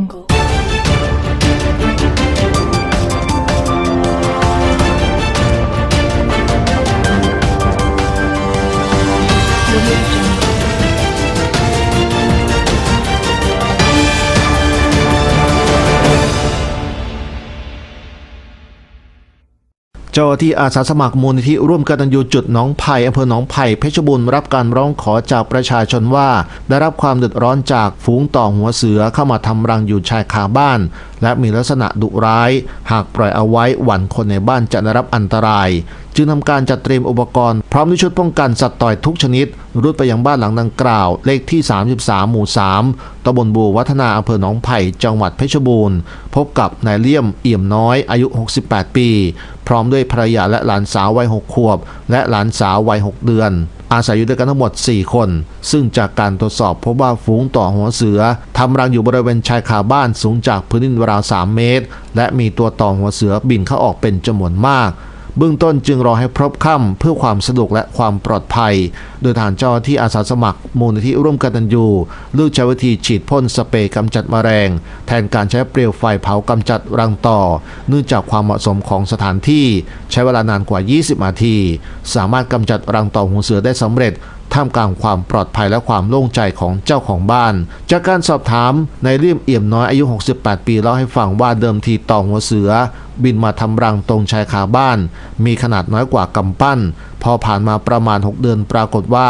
Jungle. จ้าหน้าที่อาสาสมัครมูลนิธิร่วมกตัญญูจุดหนองไผ่อำเภอหนองไผ่เพชรบูรณ์รับการร้องขอจากประชาชนว่า ได้รับความเดือดร้อนจากฝูงต่อหัวเสือเข้ามาทำรังอยู่ชายคาบ้าน และมีลักษณะดุร้าย หากปล่อยเอาไว้หวั่นคนในบ้านจะได้รับอันตราย จึงทำการจัดเตรียมอุปกรณ์พร้อมด้วยชุดป้องกันสัตว์ต่อยทุกชนิด รุดไปยังบ้านหลังดังกล่าว เลขที่ 33 หมู่ 3ตำบลบูวัฒนาอำเภอหนองไผ่จังหวัดเพชรบูรณ์ พบกับนายเลี่ยมเอี่ยมน้อยอายุ 68 ปี พร้อมด้วยภรรยาและหลานสาววัย 6 ขวบ และหลานสาววัย 6 เดือนอาศัยอยู่ด้วยกันทั้งหมด 4 คน ซึ่งจากการตรวจสอบพบว่าฝูงต่อหัวเสือทำรังอยู่บริเวณชายคาบ้านสูงจากพื้นดินราว 3 เมตร และมีตัวต่อหัวเสือบินเข้าออกเป็นจำนวนมาก เบื้องต้นจึงรอให้พบค่ำเพื่อความสะดวกและความปลอดภัย โดยทางเจ้าที่อาสาสมัคร มูลนิธิร่วมกันตันยูเลือกใช้วิธีฉีดพ่นสเปรย์กำจัดแมลงแทนการใช้เปลวไฟเผากำจัดรังต่อ เนื่องจากความเหมาะสมของสถานที่ ใช้เวลานานกว่า 20 นาที สามารถกำจัดรังต่อหูเสือได้สำเร็จ ท่ามกลางความปลอดภัยและความโล่งใจของเจ้าของบ้าน จากการสอบถามนายเลี่ยมเอี่ยมน้อยอายุ 68 ปีเล่าให้ฟังว่าเดิมทีต่อหัวเสือ บินมาทำรังตรงชายคาบ้าน มีขนาดน้อยกว่ากำปั้น พอผ่านมาประมาณ 6 เดือนปรากฏว่า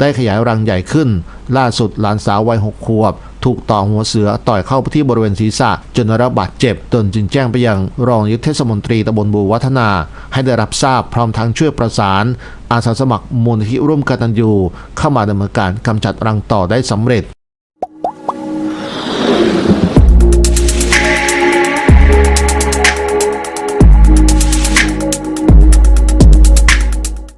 ได้ขยายรังใหญ่ขึ้น ล่าสุดหลานสาววัย 6 ขวบ ถูกต่อหัวเสือต่อยเข้าที่บริเวณศีรษะจนรับบาดเจ็บ ตนจึงแจ้งไปยังรองนายกเทศมนตรีตำบลบูวัฒนา ให้ได้รับทราบพร้อมทั้งช่วยประสาน อาสาสมัครมูลนิธิร่วมกตัญญูเข้ามาดำเนินการกำจัดรังต่อได้สำเร็จ